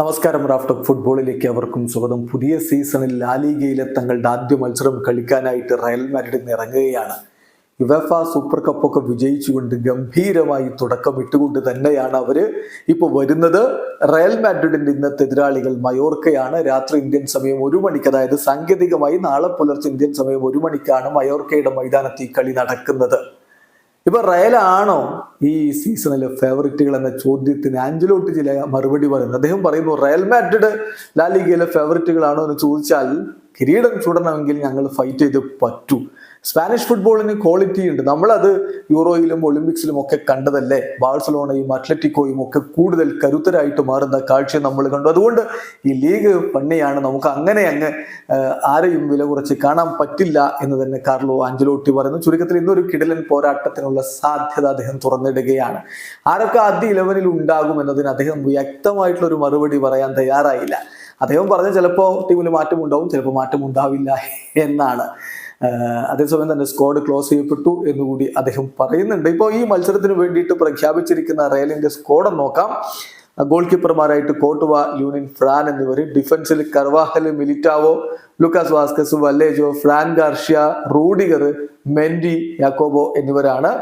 നമസ്കാരം റാഫ്റ്റർ ഫുട്ബോളിലേക്ക് അവർക്കും സ്വാഗതം. പുതിയ സീസണിൽ ലാലിഗയിലെ തങ്ങളുടെ ആദ്യ മത്സരം കളിക്കാനായിട്ട് റയൽ മാഡ്രിഡ് ഇറങ്ങുകയാണ്. യുവഫ സൂപ്പർ കപ്പൊക്കെ വിജയിച്ചുകൊണ്ട് ഗംഭീരമായി തുടക്കം തുടക്കമിട്ടുകൊണ്ട് തന്നെയാണ് അവർ ഇപ്പോൾ വരുന്നത്. റയൽ മാഡ്രിഡിന്റെ ഇന്നത്തെ എതിരാളികൾ മയോർക്കയാണ്. രാത്രി ഇന്ത്യൻ സമയം ഒരു മണിക്ക് അതായത് സാങ്കേതികമായി നാളെ പുലർച്ചെ ഇന്ത്യൻ സമയം ഒരു മണിക്കാണ് മയോർക്കയുടെ മൈതാനത്ത് ഈ കളി നടക്കുന്നത്. ഇപ്പൊ റയലാണോ ഈ സീസണിലെ ഫേവറിറ്റുകൾ എന്ന ചോദ്യത്തിന് ആഞ്ചലോട്ട് ചില മറുപടി പറയുന്നു അദ്ദേഹം പറയുന്നു റയൽ മാഡ്രിഡ് ലാലിഗയിലെ ഫേവറിറ്റുകളാണോ എന്ന് ചോദിച്ചാൽ കിരീടം ചൂടണമെങ്കിൽ ഞങ്ങൾ ഫൈറ്റ് ചെയ്ത് പറ്റൂ. സ്പാനിഷ് ഫുട്ബോളിന് ക്വാളിറ്റി ഉണ്ട്. നമ്മളത് യൂറോയിലും ഒളിമ്പിക്സിലും ഒക്കെ കണ്ടതല്ലേ? ബാഴ്സലോണയും അത്ലറ്റിക്കോയും ഒക്കെ കൂടുതൽ കരുത്തരായിട്ട് മാറുന്ന കാഴ്ച നമ്മൾ കണ്ടു. അതുകൊണ്ട് ഈ ലീഗ് പണിയാണ്. നമുക്ക് അങ്ങനെ അങ്ങ് ആരെയും വില കുറച്ച് കാണാൻ പറ്റില്ല എന്ന് തന്നെ കാർലോ ആഞ്ചലോട്ടി പറയുന്നു. ചുരുക്കത്തിൽ ഇന്നൊരു കിടലൻ പോരാട്ടത്തിനുള്ള സാധ്യത അദ്ദേഹം തുറന്നിടുകയാണ്. ആരൊക്കെ ആദ്യ ഇലവനിൽ ഉണ്ടാകും എന്നതിന് അദ്ദേഹം വ്യക്തമായിട്ടുള്ള ഒരു മറുപടി പറയാൻ തയ്യാറായില്ല. അദ്ദേഹം പറഞ്ഞ ചിലപ്പോൾ ടീമിൽ മാറ്റം ഉണ്ടാവും ചിലപ്പോൾ മാറ്റം ഉണ്ടാവില്ല എന്നാണ്. അതേസമയം തന്നെ സ്ക്വാഡ് ക്ലോസ് ചെയ്യപ്പെട്ടു എന്നുകൂടി അദ്ദേഹം പറയുന്നുണ്ട്. ഇപ്പോൾ ഈ മത്സരത്തിന് വേണ്ടിയിട്ട് പ്രഖ്യാപിച്ചിരിക്കുന്ന റയലിന്റെ സ്ക്വാഡ് നോക്കാം. ഗോൾ കീപ്പർമാരായിട്ട് കോട്ടുവ ലൂനിൻ ഫ്രാൻ എന്നിവർ. ഡിഫൻസിൽ Carvajal Militao Lucas Vazquez Vallejo Fran Garcia Rudiger Mendy Jacobo എന്നിവരാണ്.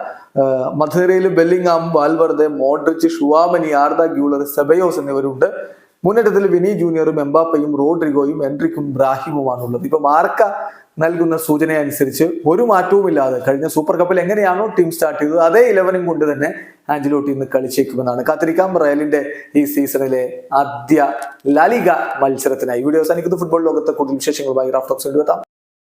മധുരയിൽ Bellingham Valverde Modric Tchouameni Arda Guler Ceballos എന്നിവരുണ്ട്. മുന്നേറ്റത്തിൽ വിനി ജൂനിയറും എംബാപ്പയും റോഡ്രിഗോയും എൻട്രിക്കും ബ്രാഹിമുമാണുള്ളത്. ഇപ്പൊ മാർക്ക നൽകുന്ന സൂചന അനുസരിച്ച് ഒരു മാറ്റവുമില്ലാതെ കഴിഞ്ഞ സൂപ്പർ കപ്പിൽ എങ്ങനെയാണോ ടീം സ്റ്റാർട്ട് ചെയ്തത് അതേ ഇലവനും കൊണ്ട് തന്നെ ആഞ്ചലോട്ടി ഇന്ന് കളിച്ചേക്കുമെന്നാണ്. കാത്തിരിക്കാം റയലിന്റെ ഈ സീസണിലെ ആദ്യ ലാലിക മത്സരത്തിനായി. വീഡിയോ അവസാനിക്കുന്ന. ഫുട്ബോൾ ലോകത്തെ കൂടുതൽ വിശേഷങ്ങളുമായി റാഫ്റ്റോക്സ് എത്താം